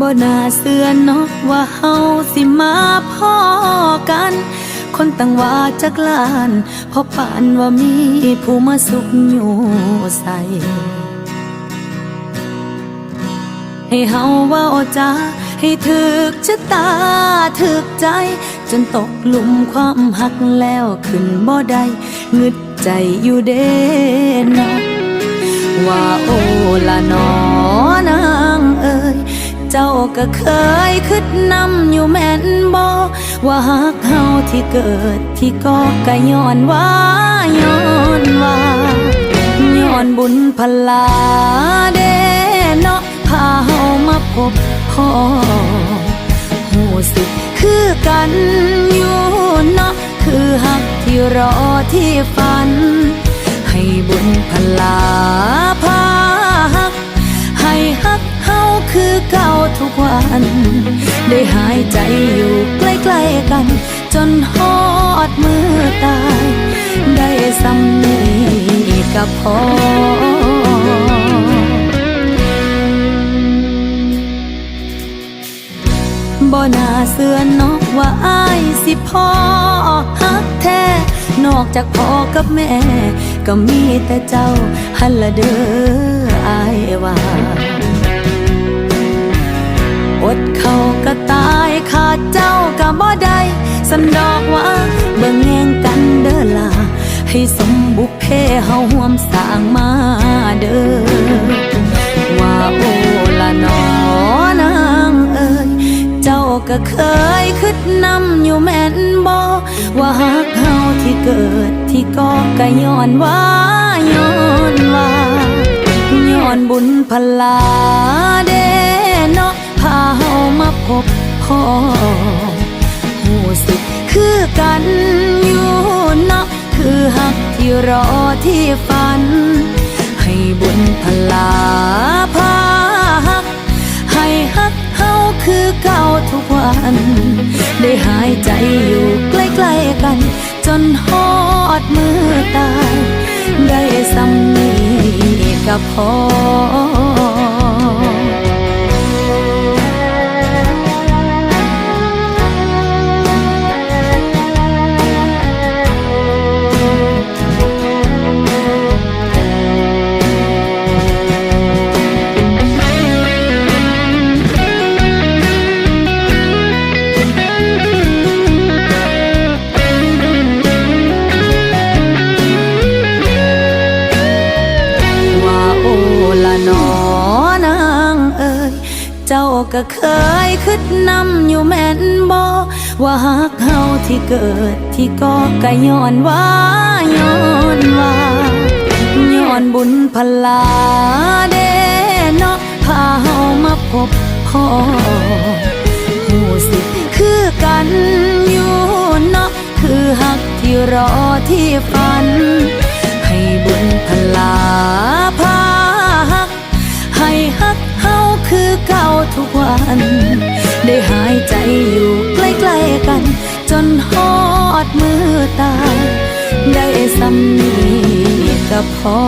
บ่น่าเสื่อเนาะว่าเฮาสิมาพ่อกัน คนตั้งว่าจักลานเพอปานว่ามีผู้มาสุขอยู่ใส่ให้เฮาว่าจาให้ถึกชะตาถึกใจ จนตกหลุมความหักแล้วขึ้นบ่ได้งึดใจอยู่เด้เนาะว่าโอละนอนางเอ่ย เจ้าก็เคยคิดนำอยู่แม่นบ่ว่าหักเฮาที่เกิดที่ก็กะย้อนว่าย้อนว่าย้อนบุญพลาเดเนาะพาเฮามาพบพ่อหูสึกคือกันอยู่เนาะคือหักที่รอที่ฝัน ให้บุญพลาพา ทุกวัน ได้หายใจอยู่ใกล้ๆกัน จนฮอดมือตาย ได้สำนีกับพอบ่นาเสือนอกว่าอายสิพ่อฮักแท้ นอกจากพ่อกับแม่ ก็มีแต่เจ้าหันละเด้ออายว่า ให้สมบุพเพเฮาห่วมสร้างมาเด้อว่าโอละนอนางเอ่ยเจ้าก็เคยคิดนำอยู่แม่นบ่ว่าหักเฮาที่เกิดที่ก็กะย้อนว่าย้อนว่าย้อนบุญพลาเด้เนาะพาเฮามาพบพ่อหูสึกคือกันอยู่ รอที่ฝัน ให้บุญพลาพาหัก ให้หักเฮาคือเก่าทุกวัน ได้หายใจอยู่ใกล้ๆกัน จนหอดมือตาย ได้สำนีกับพอ จ้าก็เคยคิดนำอยู่แม่นบ่ว่าหักเฮาที่เกิดที่ก็กะย้อนว่าย้อนว่าย้อนบุญพลาเด้เนาะพาเฮามาพบพ่อหูสึกคือกันอยู่เนาะคือหักที่รอที่ฝัน ได้หายใจอยู่ใกล้ๆกัน จนหอดมือตายได้สำนีกับพอ